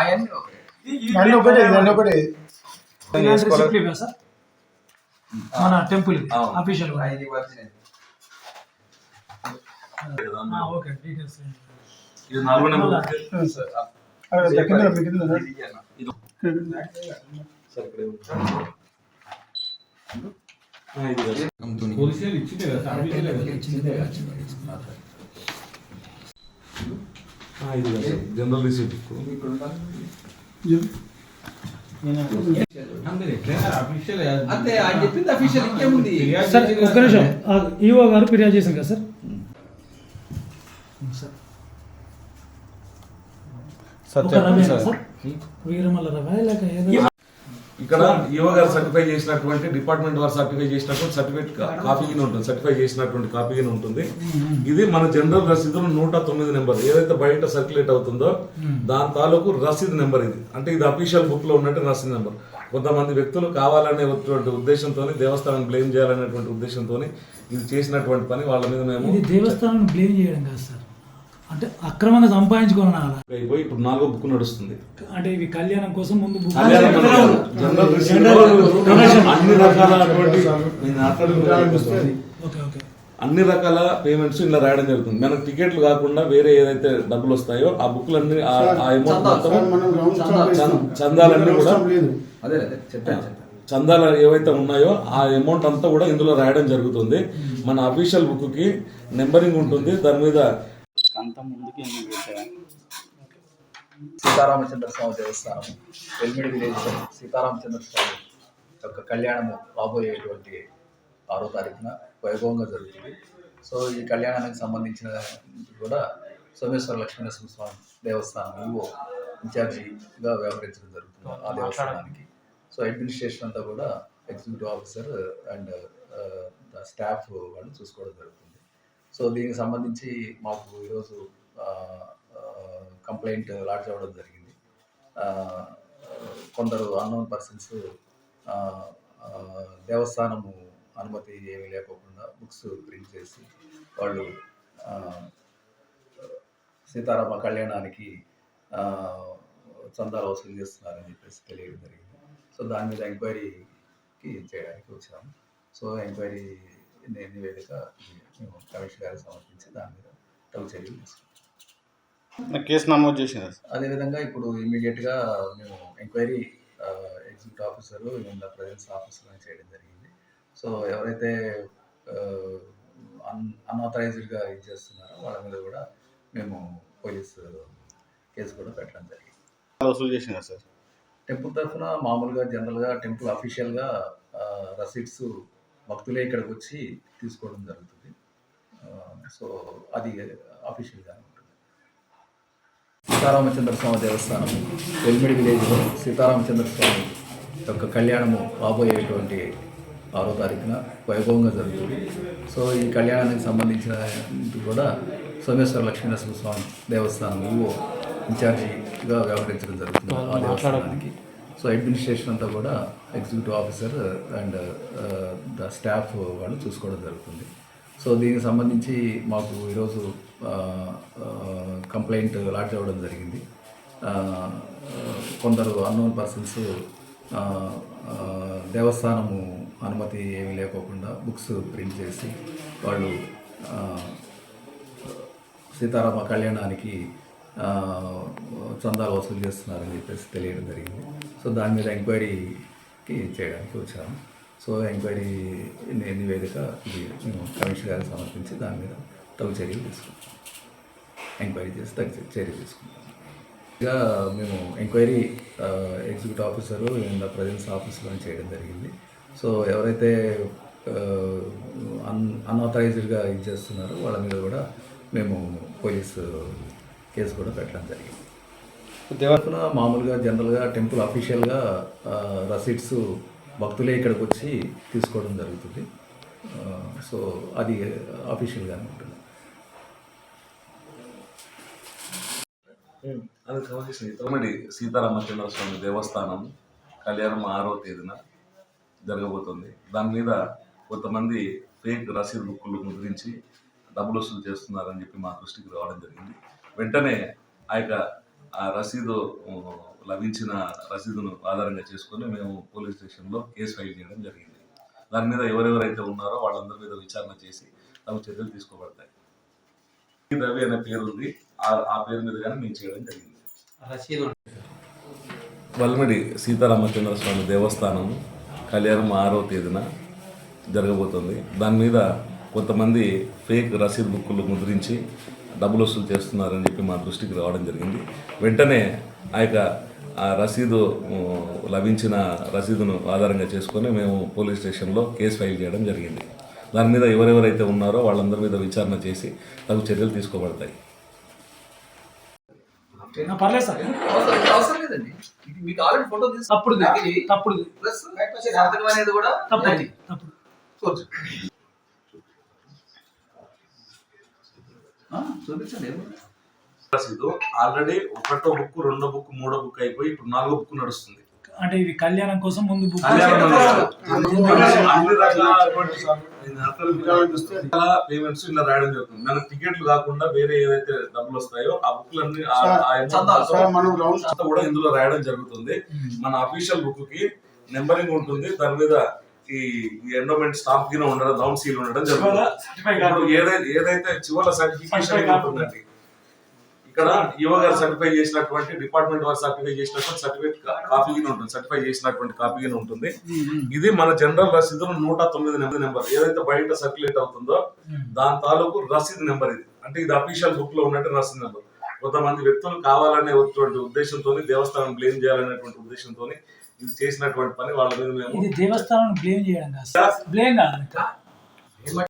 అవన్నీ ఓకే అన్నీ ఒకటే ఇవన్నీ ఒకటే ఇలాంటి రిసిప్ట్ ఇవ్వా సార్ మన టెంపుల్ అవును. అఫీషియల్ ఇది ఒరిజినల్ ఓకే డీటెయిల్స్ ఇది నాలుగో నెంబర్ అక్కడ కింద ఉంది, కింద ఉంది. ఇది అన్న. సరే ఇక్కడే ఉంది. ఆ, ఇది కాదు. పోలీసులు ఇచ్చిందే కదా సార్ ఆఫీసులే కదా. ఆ, ఇది కాదు సార్. జనరల్ రిసీప్ట్ ఇక్కడ ఉందా? అందరూ ఎట్లయినా ఆఫీషియల్ కదా. అంతే ఆయన చెప్పింది అఫీషియల్. ఇంకేముంది? ఫిర్యాదు సార్ ఒక్క నిమిషం. ఈఓ గారు ఫిర్యాదు చేసింది కదా సార్? సార్. ఒక రవి సార్. వీరమల్ల రవి లేక ఇక్కడ ఈవో గారు సర్టిఫై చేసినటువంటి డిపార్ట్మెంట్ వారు సర్టిఫై చేసినటువంటి సర్టిఫికేట్ కాపీగానే ఉంటుంది. సర్టిఫై చేసినటువంటి కాపీగానే ఉంటుంది. ఇది మన జనరల్ రసీదులు నూట తొమ్మిది నెంబర్. ఏదైతే బయట సర్క్యులేట్ అవుతుందో దాని తాలూకు రసీదు నెంబర్ ఇది. అంటే ఇది అఫీషియల్ బుక్లో ఉన్నట్టు రసీదు నెంబర్. కొంతమంది వ్యక్తులు కావాలనేటువంటి ఉద్దేశంతో దేవస్థానం బ్లేమ్ చేయాలనేటువంటి ఉద్దేశంతో ఇది చేసినటువంటి పని వాళ్ళ మీద మేము దేవస్థానం బ్లేమ్ చేయడం కాదు సార్. అంటే అక్రమంగా సంపాదించుకోవాలి అయిపోయి ఇప్పుడు నాలుగో బుక్ నడుస్తుంది. అంటే ఇవి కళ్యాణం కోసం ముందు రిసీప్ట్ అన్ని రకాలటువంటి నేను మాట్లాడుకుంటున్నాను. Okay okay. అన్ని రకాల పేమెంట్స్ ఇలా రాయడం జరుగుతుంది. మనకు టికెట్లు కాకుండా వేరే ఏదైతే డబ్బులు వస్తాయో ఆ బుక్లు అన్ని ఆ అమౌంట్ మొత్తం చందాలన్నీ కూడా అదే చెప్పాను చందాలు ఏవైతే ఉన్నాయో ఆ అమౌంట్ అంతా కూడా ఇందులో రాయడం జరుగుతుంది. మన అఫీషియల్ బుక్కి నెంబరింగ్ ఉంటుంది. దాని మీద సీతారామచంద్ర స్వామి దేవస్థానం వెల్మిడి విలేజ్ సీతారామచంద్ర స్వామి యొక్క కళ్యాణము రాబోయేటువంటి ఆరో తారీఖున వైభవంగా జరుగుతుంది. సో ఈ కళ్యాణానికి సంబంధించిన కూడా సోమేశ్వర లక్ష్మీనరసింహ స్వామి దేవస్థానం ఈవో ఇన్ఛార్జిగా వ్యవహరించడం జరుగుతుంది ఆ దేవస్థానానికి. సో అడ్మినిస్ట్రేషన్ అంతా కూడా ఎగ్జిక్యూటివ్ ఆఫీసర్ అండ్ స్టాఫ్ వాళ్ళు చూసుకోవడం జరుగుతుంది. సో దీనికి సంబంధించి మాకు ఈరోజు కంప్లైంట్ లాడ్జ్ అవ్వడం జరిగింది. కొందరు అన్నోన్ పర్సన్స్ దేవస్థానము అనుమతి ఏమీ లేకోకుండా బుక్స్ ప్రింట్ చేసి వాళ్ళు సీతారామ కళ్యాణానికి చందాలు వసూలు చేస్తున్నారని చెప్పేసి తెలియడం జరిగింది. సో దాని మీద ఎంక్వైరీకి చేయడానికి వచ్చాము. సో ఎంక్వైరీ నివేదిక మేము కమిషనర్ గారికి సమర్పించి దాని మీద తగు చర్యలు తీసుకుంటాం కేసు నమోదు చేసింది అదేవిధంగా ఇప్పుడు ఇమీడియట్గా మేము enquiry executive officer the presence officer చేయడం జరిగింది. సో ఎవరైతే అన్ అన్ఆథరైజ్డ్గా ఇది చేస్తున్నారో వాళ్ళ మీద కూడా మేము పోలీస్ కేసు కూడా పెట్టడం జరిగింది. వసూలు చేసింది సార్? టెంపుల్ తరఫున మామూలుగా జనరల్గా టెంపుల్ అఫీషియల్గా రసీట్స్ భక్తులే ఇక్కడికి వచ్చి తీసుకోవడం జరుగుతుంది. సో అది అఫీషియల్గా ఉంటుంది సీతారామచంద్ర స్వామి దేవస్థానం వెల్మిడి విలేజ్లో సీతారామచంద్ర స్వామి యొక్క కళ్యాణము రాబోయేటువంటి ఆరో తారీఖున వైభవంగా జరుగుతుంది. సో ఈ కళ్యాణానికి సంబంధించిన కూడా సోమేశ్వర లక్ష్మీనరసింహ స్వామి దేవస్థానం ఇన్ఛార్జిగా వ్యవహరించడం జరుగుతుంది ఆ దేవస్థానానికి. సో అడ్మినిస్ట్రేషన్ అంతా కూడా executive officer and the staff వాళ్ళు చూసుకోవడం జరుగుతుంది. సో దీనికి సంబంధించి మాకు ఈరోజు uh, uh, కంప్లైంట్ లాడ్జ్ అవ్వడం జరిగింది. Uh, కొందరు అన్నోన్ పర్సన్స్ దేవస్థానము అనుమతి ఏమీ లేకోకుండా బుక్స్ ప్రింట్ చేసి వాళ్ళు సీతారామ కళ్యాణానికి చందాలు వసూలు చేస్తున్నారని చెప్పేసి తెలియడం జరిగింది. సో దాని మీద ఎంక్వైరీకి చేయడానికి వచ్చాము. సో ఎంక్వైరీ నివేదిక ఇది మేము కమిషనర్ గారికి సమర్పించి దాని మీద తగు చర్యలు తీసుకుంటాం. ఎంక్వైరీ చేసి తగు చర్యలు తీసుకుంటాం. ఇక మేము enquiry executive officer in presence ఆఫీస్లో చేయడం జరిగింది. సో ఎవరైతే అన్ అన్ఆథరైజ్డ్గా ఇది చేస్తున్నారో వాళ్ళ మీద కూడా మేము పోలీసు కేసు కూడా పెట్టడం జరిగింది. దేవతన మామూలుగా జనరల్గా టెంపుల్ అఫీషియల్గా రసీట్స్ భక్తులే ఇక్కడికి వచ్చి తీసుకోవడం జరుగుతుంది. సో అది అఫీషియల్గానే ఉంటుంది అది కవర్ చేసింది. తొమ్మిది సీతారామచంద్ర స్వామి దేవస్థానం కళ్యాణం ఆరో తేదీన జరగబోతుంది. దాని మీద కొంతమంది ఫేక్ రసీదు బుక్కులు ముద్రించి డబ్బులు వసూలు చేస్తున్నారని చెప్పి మా దృష్టికి రావడం జరిగింది. వెంటనే ఆ యొక్క ఆ రసీదు లభించిన రసీదును ఆధారంగా చేసుకొని మేము పోలీస్ స్టేషన్లో కేసు ఫైల్ చేయడం జరిగింది. దాని మీద ఎవరెవరైతే ఉన్నారో వాళ్ళందరి మీద విచారణ చేసి తమ చర్యలు తీసుకోబడతాయి. రవి అనే పేరు ఉంది ఆ- పేరు మీద కానీ మేము చేయడం జరిగింది. వల్మిడి సీతారామచంద్ర స్వామి దేవస్థానం కళ్యాణం ఆరో తేదీన జరగబోతుంది. దాని మీద కొంతమంది ఫేక్ రసీద్ బుక్కులు ముద్రించి డబ్బులు వసూలు చేస్తున్నారని చెప్పి మా దృష్టికి రావడం జరిగింది. వెంటనే ఆ యొక్క ఆ రసీదు లభించిన రసీదును ఆధారంగా చేసుకొని మేము పోలీస్ స్టేషన్లో కేసు ఫైల్ చేయడం జరిగింది. దాని మీద ఎవరెవరైతే ఉన్నారో వాళ్ళందరి మీద విచారణ చేసి తగు చర్యలు తీసుకోబడతాయి. పర్లేదు సార్ అవసరం అవసరం లేదండి ఇది మీకు ఆల్రెడీ ఫోటో తీసి తప్పుడు తప్పుడు ప్లస్ సంతకం అనేది కూడా తప్పుడు తప్పుడు చూడొచ్చు. ఆ, చూపించండి ఆల్రెడీ ఒకటో బుక్ రెండో బుక్ మూడో బుక్ అయిపోయి ఇప్పుడు నాలుగో బుక్ నడుస్తుంది. అంటే ఇది కళ్యాణం కోసం ముందు బుక్ పేమెంట్స్ ఇలా రాయడం జరుగుతుంది. మన టికెట్లు కాకుండా వేరే ఏదైతే డబ్బులు వస్తాయో ఆ బుక్లన్నీ కూడా ఇందులో రాయడం జరుగుతుంది. మన అఫీషియల్ బుక్కి నెంబరింగ్ ఉంటుంది. దాని మీద ఈ ఎండోమెంట్ స్టాంప్ కింద ఉండడం రౌండ్ సీల్ ఉండడం జరుగుతుంది. ఏదైతే ఏదైతే చివరి సర్టిఫికేషన్ ఉంటుందండి ఇక్కడ యువ గారు సర్టిఫై చేసినటువంటి డిపార్ట్మెంట్ వారు సర్టిఫై చేసినటువంటి సర్టిఫికేట్ కాపీ ఉంటుంది. సర్టిఫై చేసినటువంటి కాపీ ఉంటుంది. ఇది మన జనరల్ రసీదు నూట తొమ్మిది నెంబర్ నెంబర్. ఏదైతే బయట సర్క్యులేట్ అవుతుందో దాని తాలూకు రసీదు నెంబర్ ఇది. అంటే ఇది అఫీషియల్ బుక్లో ఉన్నట్టు రసీదు నెంబర్. కొంతమంది వ్యక్తులు కావాలనేటువంటి ఉద్దేశంతో దేవస్థానం బ్లేమ్ చేయాలనేటువంటి ఉద్దేశంతో ఇది చేసినటువంటి పని వాళ్ళ మీద మేము ఇది దేవస్థానం బ్లేమ్ చేయడం కాదు. బ్లేమ్ కాదు